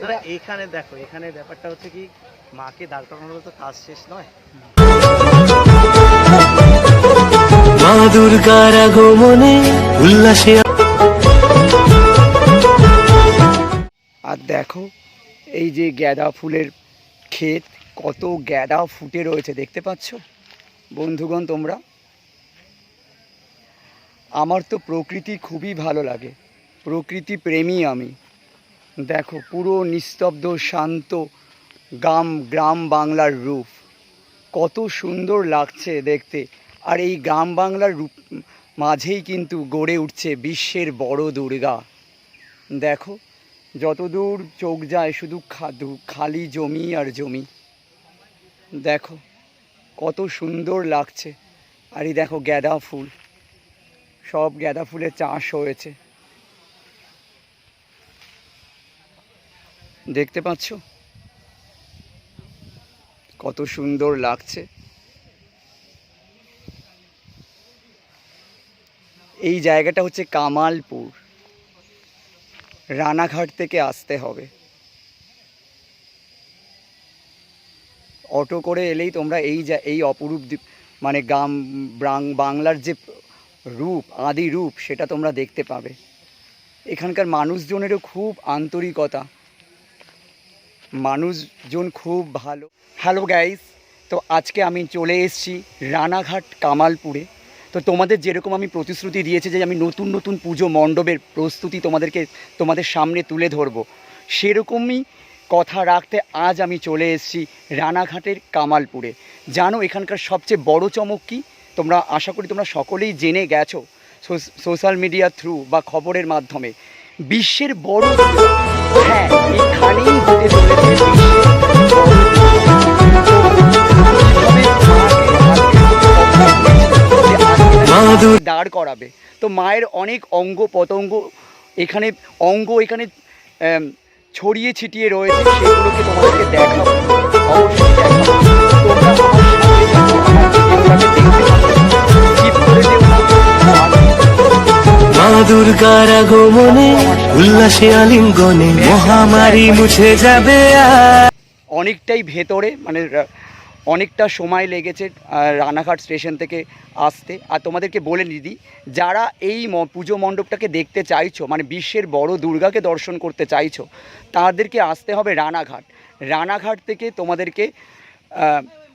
দাদা এখানে দেখো এখানে ব্যাপারটা হচ্ছে কি মাকে দাঁড় করানোর তো কাজ শেষ নয়। মা দুর্গার আগমনে উল্লাসে আর দেখো এই যে গ্যাদা ফুলের ক্ষেত কত গ্যাদা ফুটে রয়েছে দেখতে পাচ্ছ? বন্ধুগণ তোমরা? আমার তো প্রকৃতি খুবই ভালো লাগে। প্রকৃতি প্রেমী আমি। দেখো, পুরো নিস্তব্ধ, শান্ত গ্রাম গ্রাম বাংলার রূপ। কত সুন্দর লাগছে দেখতে। আর এই গ্রাম বাংলার রূপ মাঝেই কিন্তু গড়ে উঠছে বিশ্বের বড় দুর্গা। দেখো, যতদূর চোখ যায় শুধু খালি জমি আর জমি। দেখো, কত সুন্দর লাগছে। আর এই দেখো, গ্যাদা ফুল। সব গ্যাদা ফুলের চাষ হয়েছে। দেখতে পাচ্ছ? কত সুন্দর লাগছে। এই জায়গাটা হচ্ছে কামালপুর। রানাঘাট থেকে আসতে হবে। অটো করে এলেই তোমরা এই যা এই অপরূপ মানে গ্রাম বাংলার যে রূপ, আদি রূপ, সেটা তোমরা দেখতে পাবে। এখানকার মানুষজনেরও খুব আন্তরিকতা। মানুষজন খুব ভালো। হ্যালো গাইস তো আজকে আমি চলে এসেছি রানাঘাট কামালপুরে। তো তোমাদের যেরকম আমি প্রতিশ্রুতি দিয়েছি যে আমি নতুন নতুন পুজো মণ্ডপের প্রস্তুতি তোমাদেরকে, তোমাদের সামনে তুলে ধরবো, সেরকমই কথা রাখতে আজ আমি চলে এসেছি রানাঘাটের কামালপুরে। জানো, এখানকার সবচেয়ে বড় চমক কী? তোমরা, আশা করি তোমরা সকলেই জেনে গেছো সোশ্যাল মিডিয়া থ্রু বা খবরের মাধ্যমে। বিশ্বের বড়। হ্যাঁ দাঁড় করাবে। তো মায়ের অনেক অঙ্গ পতঙ্গ এখানে, অঙ্গ এখানে ছড়িয়ে ছিটিয়ে রয়েছে, সেগুলোকে তোমাদেরকে দেখাবো। অবশ্যই দেখাবো। দুর্গার আগমনে, উল্লাসে আলিঙ্গনে মহামারী মুছে যাবে অনেকটাই ভেতরে মানে অনেকটা সময় লেগেছে রানাঘাট স্টেশন থেকে আসতে। আর তোমাদেরকে বলে দিদি যারা এই পুজো মণ্ডপটাকে দেখতে চাইছো মানে বিশ্বের বড় দুর্গাকে দর্শন করতে চাইছো, তাদেরকে আসতে হবে রানাঘাট। রানাঘাট থেকে তোমাদেরকে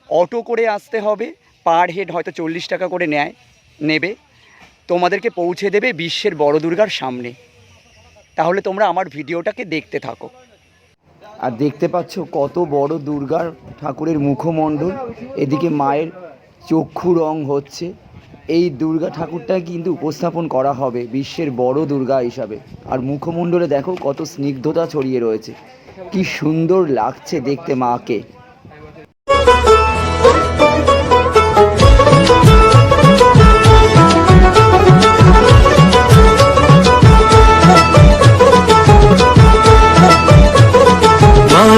অটো করে আসতে হবে, পার হেড হয়তো চল্লিশ টাকা করে নেয়, নেবে। তোমাদেরকে পৌঁছে দেবে বিশ্বের বড় দুর্গার সামনে। তাহলে তোমরা আমার ভিডিওটাকে দেখতে থাকো। আর দেখতে পাচ্ছ কত বড় দুর্গার ঠাকুরের মুখমণ্ডল। এদিকে মায়ের চক্ষু রং হচ্ছে। এই দুর্গা ঠাকুরটা কিন্তু উপস্থাপন করা হবে বিশ্বের বড় দুর্গা হিসাবে। আর মুখমণ্ডলে দেখো কত স্নিগ্ধতা ছড়িয়ে রয়েছে। কি সুন্দর লাগছে দেখতে মাকে।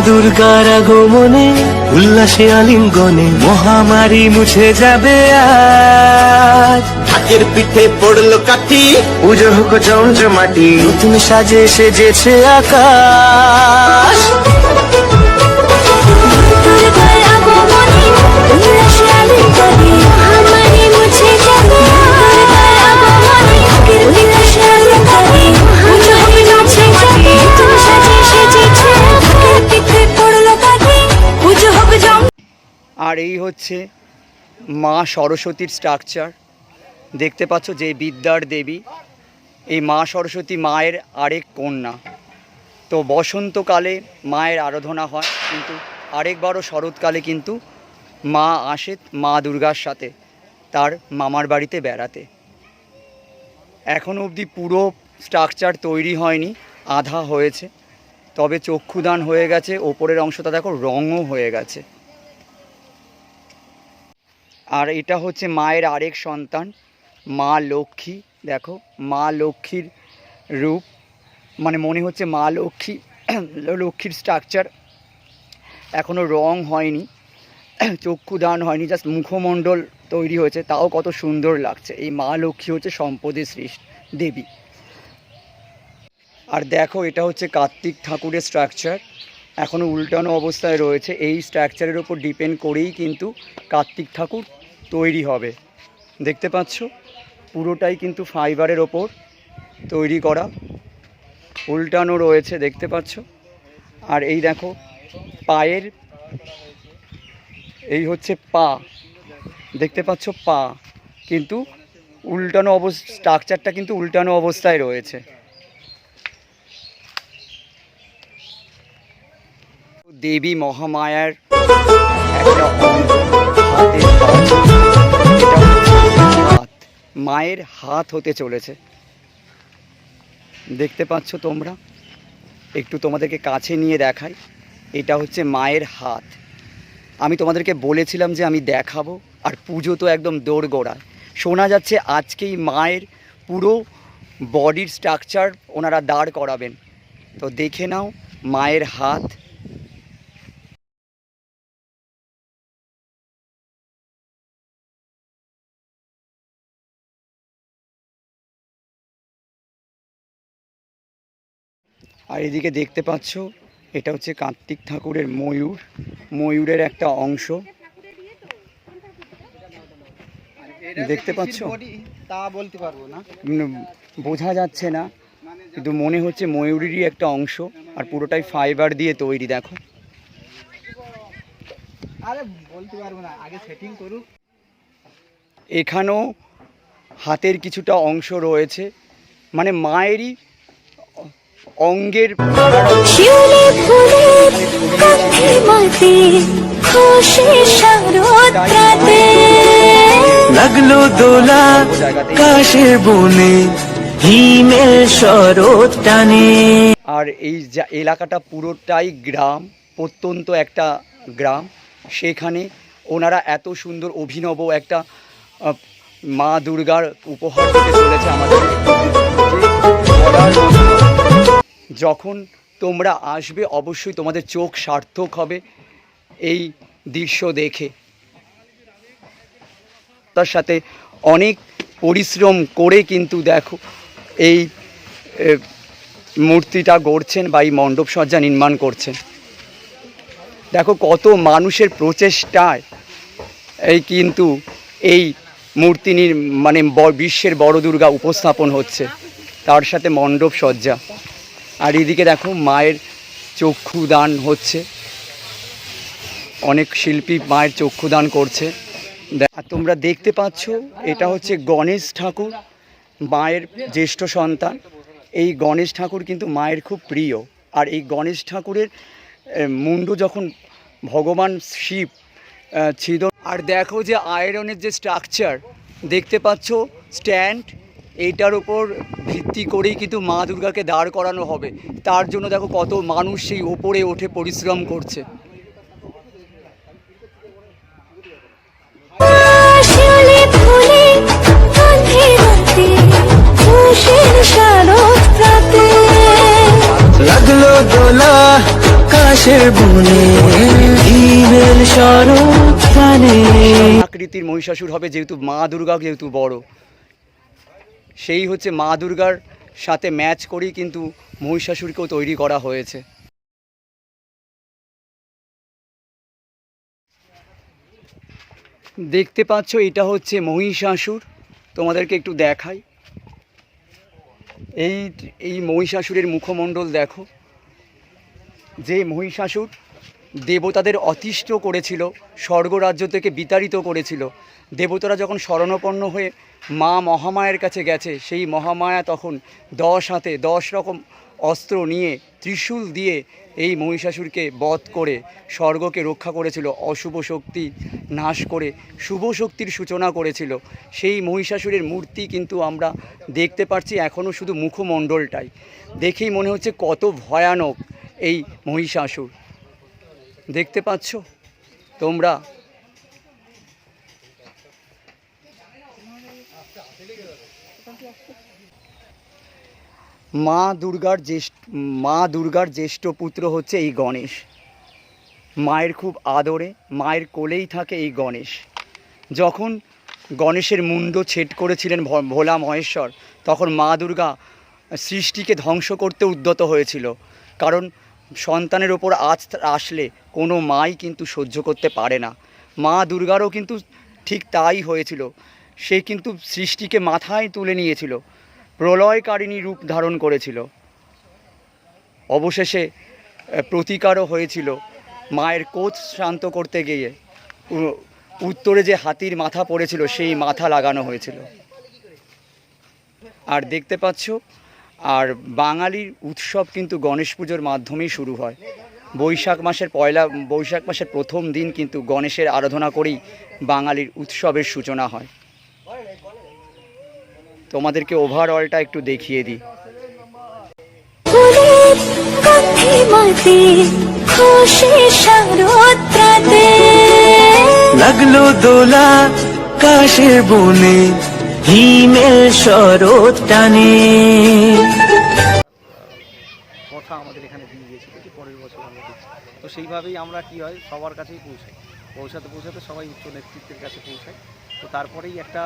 দুর্গার আগমনে উল্লাসে আলিঙ্গনে মহামারী মুছে যাবে আজ। ঢাকের পিঠে পড়ল কাঠি। পুজো হোক জমজমাটি নতুন সাজে সেজেছে আকাশ। আর এই হচ্ছে মা সরস্বতীর স্ট্রাকচার দেখতে পাচ্ছ যে বিদ্যার দেবী, এই মা সরস্বতী মায়ের আরেক কন্যা। তো বসন্তকালে মায়ের আরাধনা হয়, কিন্তু আরেকবারও শরৎকালে কিন্তু মা আসে মা দুর্গার সাথে, তার মামার বাড়িতে বেড়াতে। এখনও অবধি পুরো স্ট্রাকচার তৈরি হয়নি, আধা হয়েছে, তবে চক্ষুদান হয়ে গেছে, ওপরের অংশটা দেখো রঙও হয়ে গেছে। আর এটা হচ্ছে মায়ের আরেক সন্তান, মা লক্ষ্মী, দেখো, মা লক্ষ্মীর রূপ মানে মনে হচ্ছে মা লক্ষ্মী, লক্ষ্মীর স্ট্রাকচার এখনও রং হয়নি, চক্ষুদান হয়নি জাস্ট মুখমণ্ডল তৈরি হয়েছে, তাও কত সুন্দর লাগছে। এই মা লক্ষ্মী হচ্ছে সম্পদের সৃষ্টি, দেবী। আর দেখো, এটা হচ্ছে কার্তিক ঠাকুরের স্ট্রাকচার এখনও উল্টানো অবস্থায় রয়েছে। এই স্ট্রাকচারের ওপর ডিপেন্ড করেই কিন্তু কার্তিক ঠাকুর তৈরি হবে। দেখতে পাচ্ছ? পুরোটাই কিন্তু ফাইবারের ওপর তৈরি করা। উল্টানো রয়েছে, দেখতে পাচ্ছ? আর এই দেখো, পায়ের এই হচ্ছে পা। দেখতে পাচ্ছ পা। কিন্তু উল্টানো অবস্থা স্ট্রাকচারটা কিন্তু উল্টানো অবস্থায় রয়েছে। দেবী মহামায়ার একটা মায়ের হাত হতে চলেছে। দেখতে পাচ্ছ তোমরা? একটু তোমাদেরকে কাছে নিয়ে দেখাই। এটা হচ্ছে মায়ের হাত। আমি তোমাদেরকে বলেছিলাম যে আমি দেখাবো, আর পুজো তো একদম দোরগোড়ায়। শোনা যাচ্ছে আজকেই মায়ের পুরো বডির স্ট্রাকচার ওনারা দাঁড় করাবেন। তো দেখে নাও মায়ের হাত। আর এদিকে দেখতে পাচ্ছ এটা হচ্ছে কার্তিক ঠাকুরের ময়ূর। ময়ূরের একটা অংশ। দেখতে পাচ্ছ? তা বলতে পারব না বোঝা যাচ্ছে না কিন্তু মনে হচ্ছে ময়ূরেরই একটা অংশ আর পুরোটাই ফাইবার দিয়ে তৈরি দেখো। আরে বলতে পারব না আগে সেটিং করুক। এখানেও হাতের কিছুটা অংশ রয়েছে। মানে মায়েরই অঙ্গের লাগল দোলা কাশের বনে হিমেল শরৎ টানে। আর এই এলাকাটা পুরোটাই গ্রাম প্রত্যন্ত একটা গ্রাম। সেখানে ওনারা এত সুন্দর অভিনব একটা মা দুর্গার উপহার দিতে চলেছে আমাদের যখন তোমরা আসবে, অবশ্যই তোমাদের চোখ সার্থক হবে এই দৃশ্য দেখে। তার সাথে অনেক পরিশ্রম করে কিন্তু দেখো, এই মূর্তিটা গড়ছেন বা এই মণ্ডপ সজ্জা নির্মাণ করছেন। দেখো কত মানুষের প্রচেষ্টায় এই কিন্তু এই মূর্তি মানে বিশ্বের বড় দুর্গা উপস্থাপন হচ্ছে। তার সাথে মণ্ডপ সজ্জা। আর এদিকে দেখো মায়ের চক্ষুদান হচ্ছে। অনেক শিল্পী মায়ের চক্ষুদান করছে। আর তোমরা দেখতে পাচ্ছ, এটা হচ্ছে গণেশ ঠাকুর, মায়ের জ্যেষ্ঠ সন্তান। এই গণেশ ঠাকুর কিন্তু মায়ের খুব প্রিয়। আর এই গণেশ ঠাকুরের মুন্ডু যখন ভগবান শিব ছিদ আর দেখো যে আয়রনের যে স্ট্রাকচার দেখতে পাচ্ছ স্ট্যান্ড এইটার উপর ভিত্তি করেই কিন্তু মা দুর্গাকে দাঁড় করানো হবে। তার জন্য দেখো কত মানুষ সেই ওপরে ওঠে পরিশ্রম করছে। লাগল দোলা বনে আকৃতির মহিষাসুর হবে যেহেতু মা দুর্গা যেহেতু বড়। সেই হচ্ছে মা দুর্গার সাথে ম্যাচ করেই কিন্তু মহিষাসুরকেও তৈরি করা হয়েছে। দেখতে পাচ্ছ, এটা হচ্ছে মহিষাসুর। তোমাদেরকে একটু দেখাই। এই এই মহিষাসুরের মুখমণ্ডল দেখো। যে মহিষাসুর দেবতাদের অতিষ্ঠ করেছিল, স্বর্গরাজ্য থেকে বিতাড়িত করেছিল। দেবতারা যখন শরণাপন্ন হয়ে মা মহামায়ের কাছে গেছে, সেই মহামায়া তখন দশ হাতে দশ রকম অস্ত্র নিয়ে ত্রিশূল দিয়ে এই মহিষাসুরকে বধ করে স্বর্গকে রক্ষা করেছিল, অশুভ শক্তি নাশ করে শুভ শক্তির সূচনা করেছিল। সেই মহিষাসুরের মূর্তি কিন্তু আমরা দেখতে পাচ্ছি এখনও শুধু মুখমণ্ডলটাই। দেখেই মনে হচ্ছে কত ভয়ানক এই মহিষাসুর। দেখতে পাচ্ছ? তোমরা? মা দুর্গার জ্যেষ্ঠ, মা দুর্গার জ্যেষ্ঠ পুত্র হচ্ছে এই গণেশ। মায়ের খুব আদরে, মায়ের কোলেই থাকে এই গণেশ। যখন গণেশের মুন্ড ছেদ করেছিলেন ভোলা মহেশ্বর, তখন মা দুর্গা সৃষ্টিকে ধ্বংস করতে উদ্যত হয়েছিল। কারণ সন্তানের ওপর আজ আসলে কোনো মাই কিন্তু সহ্য করতে পারে না। মা দুর্গারও কিন্তু ঠিক তাই হয়েছিল। সে কিন্তু সৃষ্টিকে মাথায় তুলে নিয়েছিল, প্রলয়কারিণী রূপ ধারণ করেছিল। অবশেষে প্রতিকারও হয়েছিল মায়ের কোচ শান্ত করতে গিয়ে। উত্তরে যে হাতির মাথা পড়েছিল, সেই মাথা লাগানো হয়েছিল। আর দেখতে পাচ্ছ আর বাঙালির উৎসব কিন্তু গণেশ পুজোর মাধ্যমেই শুরু হয়। বৈশাখ মাসের পয়লা বৈশাখ মাসের প্রথম দিন কিন্তু গণেশের আরাধনা করেই বাঙালির উৎসবের সূচনা হয়। তোমাদেরকে ওভারঅলটা একটু দেখিয়ে দিই। লাগল দোলা কাশের বনে হিমেল শরৎ টানে। কথা আমাদের এখানে দিয়ে গিয়েছিল পরের বছর আমরা দিচ্ছি তো সেইভাবেই আমরা কি হয়, সবার কাছেই পৌঁছাই। পৌঁছাতে পৌঁছাতে সবাই উচ্চ নেতৃত্বের কাছে পৌঁছায় তো তারপরেই একটা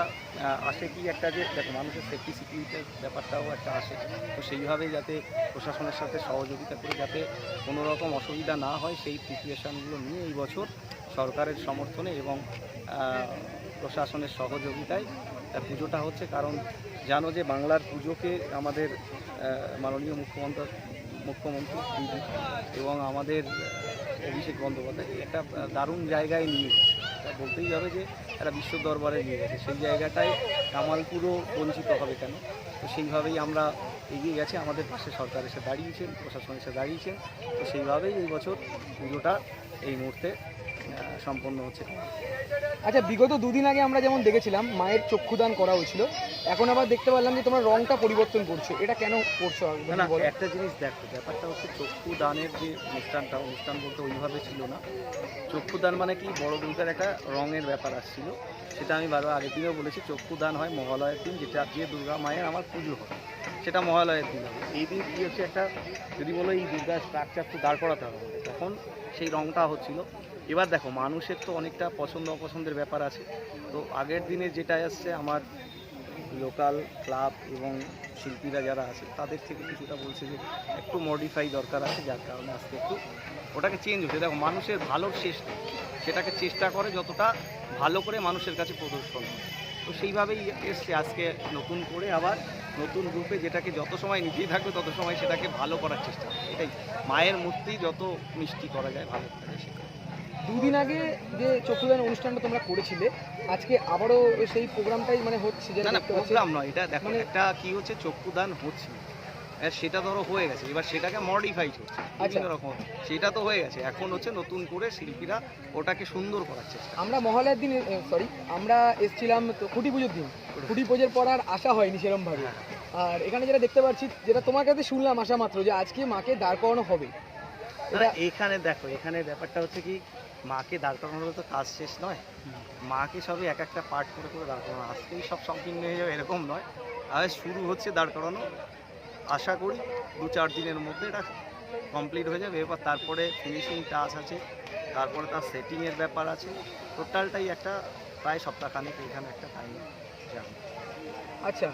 আসে কি একটা যে, দেখো মানুষের সেফটি সিকিউরিটির ব্যাপারটাও একটা আসে। তো সেইভাবেই যাতে প্রশাসনের সাথে সহযোগিতা করে যাতে কোনো রকম অসুবিধা না হয়, সেই প্রিপারেশানগুলো নিয়ে এই বছর সরকারের সমর্থনে এবং প্রশাসনের সহযোগিতায় আহ, পুজোটা হচ্ছে কারণ জানো যে বাংলার পুজোকে আমাদের মাননীয় মুখ্যমন্ত্রী মুখ্যমন্ত্রী এবং আমাদের অভিষেক বন্দ্যোপাধ্যায় একটা দারুণ জায়গায় নিয়ে গেছে। বলতেই হবে যে একটা বিশ্ব দরবারে নিয়ে গেছে। সেই জায়গাটায় কামালপুরও বঞ্চিত হবে কেন? তো সেইভাবেই আমরা এগিয়ে গেছে। আমাদের পাশে সরকার এসে দাঁড়িয়েছেন প্রশাসন এসে দাঁড়িয়েছেন। তো সেইভাবেই এই বছর পুজোটা এই মুহূর্তে সম্পন্ন হচ্ছে। আচ্ছা বিগত দুদিন আগে আমরা যেমন দেখেছিলাম মায়ের চক্ষুদান করা হয়েছিল এখন আবার দেখতে পারলাম যে তোমরা রংটা পরিবর্তন করছ। এটা কেন করছ? না? একটা জিনিস দেখো ব্যাপারটা হচ্ছে চক্ষু দানের যে অনুষ্ঠানটা অনুষ্ঠান বলতে ওইভাবে ছিল না। চক্ষু দান মানে কি? বড় দুর্গার একটা রঙের ব্যাপার আসছিল। সেটা আমি বারবার আগের দিনেও বলেছি চক্ষু দান হয় মহালয়ের দিন যেটা যে দুর্গা মায়ের আমার পুজো হয়। সেটা মহালয়ের দিন হবে। এই দিন কী হচ্ছে একটা যদি বলো এই দুর্গা স্ট্রাকচার তো দাঁড় করাতে হবে তখন সেই রঙটা হচ্ছিল। এবার দেখো, মানুষের তো অনেকটা পছন্দ অপছন্দের ব্যাপার আছে। তো আগের দিনে যেটা আসছে, আমার লোকাল ক্লাব এবং শিল্পীরা যারা আছে, তাদের থেকে কিছুটা বলছে যে, একটু মডিফাই দরকার আছে, যার কারণে আজকে একটু ওটাকে চেঞ্জ হচ্ছে। দেখো, মানুষের ভালোর শেষ নেই। সেটাকে চেষ্টা করে যতটা ভালো করে মানুষের কাছে প্রদর্শন তো সেইভাবেই এসছে আজকে নতুন করে আবার নতুন রূপে যেটাকে যত সময় নিজেই থাকবে, তত সময় সেটাকে ভালো করার চেষ্টা এটাই। মায়ের মূর্তি যত মিষ্টি করা যায়, ভালো করা যায় দুদিন আগে যে চক্ষুদান অনুষ্ঠানটা তোমরা করেছিলে আজকে আবারও সেই প্রোগ্রামটাই মানে হচ্ছে যেটা না না প্রোগ্রাম নয় এটা দেখো মানে- একটা কি হচ্ছে চক্ষুদান হচ্ছে। সেটা ধরো হয়ে গেছে এবার সেটাকে মডিফাই করছে বিভিন্ন রকম সেটা তো হয়ে গেছে এখন হচ্ছে নতুন করে শিল্পীরা ওটাকে সুন্দর করার চেষ্টা আমরা মহালয়ার দিন সরি আমরা এসেছিলাম তো খুঁটি পুজোর দিন। খুঁটি পুজোর পর আর আসা হয়নি সেরমভাবে। আর এখানে যেটা দেখতে পাচ্ছি যেটা তোমার কাছে শুনলাম আসা মাত্র যে আজকে মাকে দাঁড় করানো হবে। এখানে দেখো এখানে ব্যাপারটা হচ্ছে কি মাকে দাঁড় করানো তো কাজ শেষ নয়। মাকে সবই এক একটা পার্ট করে করে দাঁড় করানো। আজকেই সব সম্পূর্ণ হয়ে যাবে এরকম নয়। আর শুরু হচ্ছে দাঁড় করানো। আশা করি দু চার দিনের মধ্যে এটা কমপ্লিট হয়ে যাবে। এবার তারপরে ফিনিশিং টাচ আছে। তারপরে তার সেটিংয়ের ব্যাপার আছে। টোটালটাই একটা প্রায় সপ্তাহখানেক এখানে একটা টাইম যাবে আচ্ছা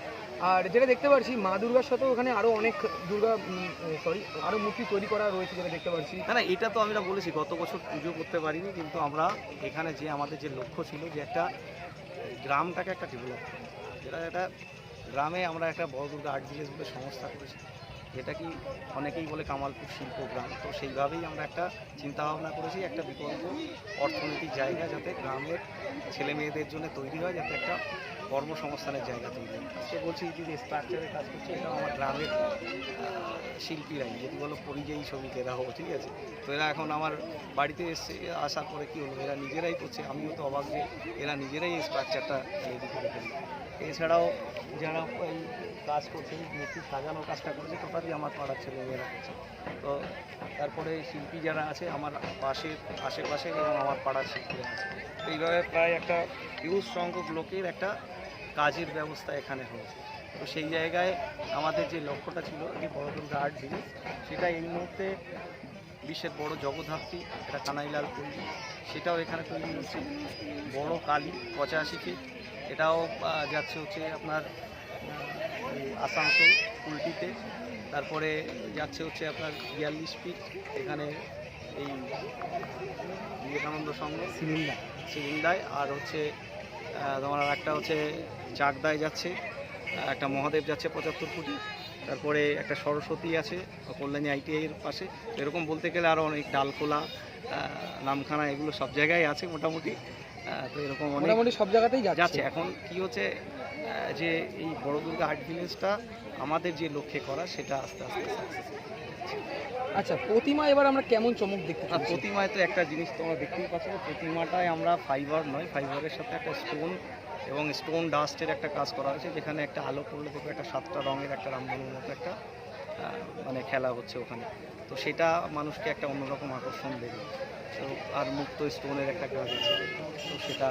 আর যেটা দেখতে পাচ্ছি মা দুর্গার সাথে ওখানে আরও অনেক দুর্গা সরি আরও মূর্তি তৈরি করা রয়েছে যেটা দেখতে পাচ্ছি না না, এটা তো আমরা বলেছি, গত বছর পুজো করতে পারিনি, কিন্তু আমরা এখানে যে আমাদের যে লক্ষ্য ছিল যে একটা গ্রামটাকে একটা ডেভেলপ করা। যেটা একটা গ্রামে আমরা একটা বড় দুর্গা আর্ট ভিলেজ বলে সংস্থা করেছি। যেটা কি অনেকেই বলে কামালপুর শিল্প গ্রাম। তো সেইভাবেই আমরা একটা চিন্তা ভাবনা করেছি, একটা বিকল্প অর্থনৈতিক জায়গা যাতে গ্রামের ছেলে মেয়েদের জন্য তৈরি হয়, যাতে একটা কর্মসংস্থানের জায়গা তৈরি সে বলছি যে স্ট্রাকচারে কাজ করছে এটা আমার গ্রামের শিল্পীরাই যদি বলো পরিযায়ী শ্রমিকেরা হোক ঠিক আছে? তো এরা এখন আমার বাড়িতে এসছে, আসার পরে কী হলো? এরা নিজেরাই করছে, আমিও তো অবাক যে এরা নিজেরাই এই স্ট্রাকচারটা রেডি করে ফেলি এছাড়াও যারা এই কাজ করছে মূর্তি সাজানোর কাজটা করছে টোটালি আমার পাড়ার ছেলেমেয়েরা করছে। তো তারপরে শিল্পী যারা আছে, আমার পাশের আশেপাশে এবং আমার পাড়ার শিল্পীরা আছে। এইভাবে প্রায় একটা হিউজ সংখ্যক লোকের একটা কাজের ব্যবস্থা এখানে হয়েছে। তো সেই জায়গায় আমাদের যে লক্ষ্যটা ছিল যে বড় দুর্গা আর্ট ভিলেজ সেটা এই মুহূর্তে বিশ্বের বড় জগদ্ধাত্রী এটা কানাইলাল তৈরি সেটাও এখানে তৈরি হচ্ছে বড় কালী পঁচাশি ফিট এটাও যাচ্ছে হচ্ছে আপনার আসানসোল কুলটিতে তারপরে যাচ্ছে হচ্ছে আপনার বিয়াল্লিশ ফিট এখানে এই বিবেকানন্দ সংঘ সিলিন্ডার। সিলিন্ডায় আর হচ্ছে তোমার আর একটা হচ্ছে চাকদায় যাচ্ছে একটা মহাদেব যাচ্ছে পঁচাত্তর ফুটি তারপরে একটা সরস্বতী আছে কল্যাণী আইটিআই এর পাশে। এরকম বলতে গেলে আরও অনেক ডালখোলা নামখানা এগুলো সব জায়গায় আছে মোটামুটি। তো এরকম অনেক মোটামুটি সব জায়গাতেই যাচ্ছে। যাচ্ছে। এখন কি হচ্ছে যে এই বড় দুর্গা আর্ট ভিলেজটা আমাদের যে লক্ষ্যে করা সেটা আস্তে আস্তে সাকসেস আচ্ছা প্রতিমা এবার আমরা কেমন চমক দেখতে আর পাচ্ছি প্রতিমায় তো একটা জিনিস তোমরা দেখতেই পাচ্ছ প্রতিমাটায় আমরা ফাইবার নয় ফাইবারের সাথে একটা স্টোন এবং স্টোন ডাস্টের একটা কাজ করা হয়েছে যেখানে একটা আলো পড়লে দেখবে একটা সাতটা রঙের একটা রামধনুর মতো একটা মানে খেলা হচ্ছে ওখানে। তো সেটা মানুষকে একটা অন্যরকম আকর্ষণ দেবে। তো আর মুক্ত স্টোনের একটা কাজ আছে। তো সেটা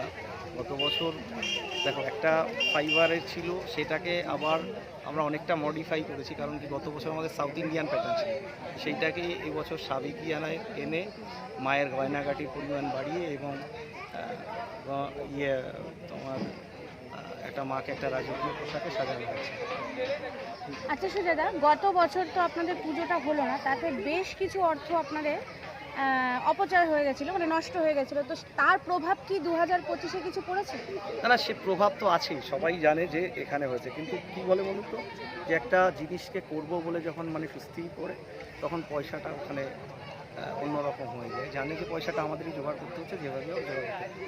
গত বছর, দেখো, একটা ফাইবারের ছিল, সেটাকে আবার আমরা অনেকটা মডিফাই করেছি, কারণ কি গত বছর আমাদের সাউথ ইন্ডিয়ান প্যাটার্ন ছিল। সেইটাকে এবছর সাবেকিয়ানায় এনে মায়ের গয়নাগাটির পরিমাণ বাড়িয়ে এবং ইয়ে তোমার একটা মাকে একটা রাজকীয় পোশাকে সাজানো হয়েছে। আচ্ছা সুজাদা গত বছর তো আপনাদের পুজোটা হলো না, তাতে বেশ কিছু অর্থ আপনাদের অপচয় হয়ে গেছিল মানে নষ্ট হয়ে গেছিল। তো তার প্রভাব কি দু হাজার পঁচিশে কিছু পড়েছে? না সে প্রভাব তো আছেই। সবাই জানে যে এখানে হয়েছে। কিন্তু কি বলে বলুন তো, যে একটা জিনিসকে করব বলে যখন মানে স্থির করে তখন পয়সাটা ওখানে অন্যরকম হয়ে যায়। জানে যে পয়সাটা আমাদেরই জোগাড় করতে হচ্ছে, যেভাবে।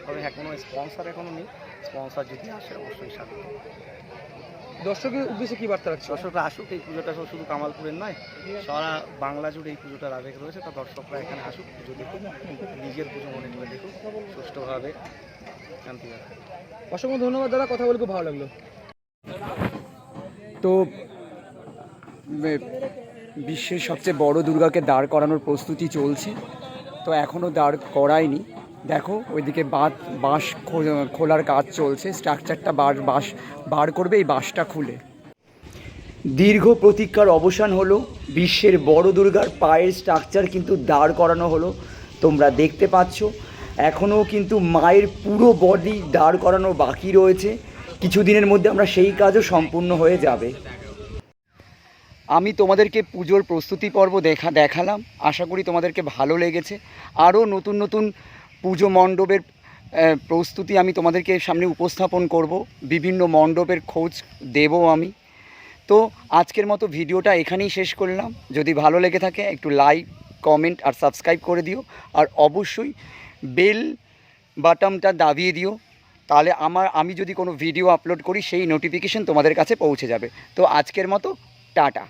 তবে হ্যাঁ কোনো স্পন্সার এখনও নেই। স্পন্সার যদি আসে, অবশ্যই স্বাগত। দর্শকের উদ্দেশ্যে কি বার্তা রাখছো দর্শকরা আসুক এই পুজোটা শুধু কামালপুরের নয় সারা বাংলা জুড়ে এই পুজোটার আবেগ রয়েছে। তা দর্শকরা এখানে আসুক পুজো দেখুক নিজের পুজো মনে করে দেখুক সুষ্ঠুভাবে শান্তিভাবে অসংখ্য ধন্যবাদ দাদা কথা বলে খুব ভালো লাগল। তো বিশ্বের সবচেয়ে বড় দুর্গাকে দাঁড় করানোর প্রস্তুতি চলছে। তো এখনও দাঁড় করায়নি। দেখো, ওইদিকে বাঁধ, বাঁশ খোলার কাজ চলছে স্ট্রাকচারটা বার, বাঁশ বার করবে, এই বাঁশটা খুলে। দীর্ঘ প্রতীক্ষার অবসান হলো, বিশ্বের বড় দুর্গার পায়ের স্ট্রাকচার কিন্তু দাঁড় করানো হলো, তোমরা দেখতে পাচ্ছ। এখনও কিন্তু মায়ের পুরো বডি দাঁড় করানো বাকি রয়েছে, কিছুদিনের মধ্যে আমরা সেই কাজও সম্পূর্ণ হয়ে যাবে। আমি তোমাদেরকে পুজোর প্রস্তুতি পর্ব দেখা, দেখালাম, আশা করি তোমাদেরকে ভালো লেগেছে। আরও নতুন নতুন পুজো মণ্ডপের প্রস্তুতি আমি তোমাদেরকে সামনে উপস্থাপন করব। বিভিন্ন মণ্ডপের খোঁজ দেবো আমি। তো আজকের মতো ভিডিওটা এখানেই শেষ করলাম। যদি ভালো লেগে থাকে, একটু লাইক, কমেন্ট আর সাবস্ক্রাইব করে দিও। আর অবশ্যই বেল বাটনটা দাবিয়ে দিও। তাহলে আমার, আমি যদি কোনো ভিডিও আপলোড করি, সেই নোটিফিকেশন তোমাদের কাছে পৌঁছে যাবে। তো আজকের মতো, টাটা।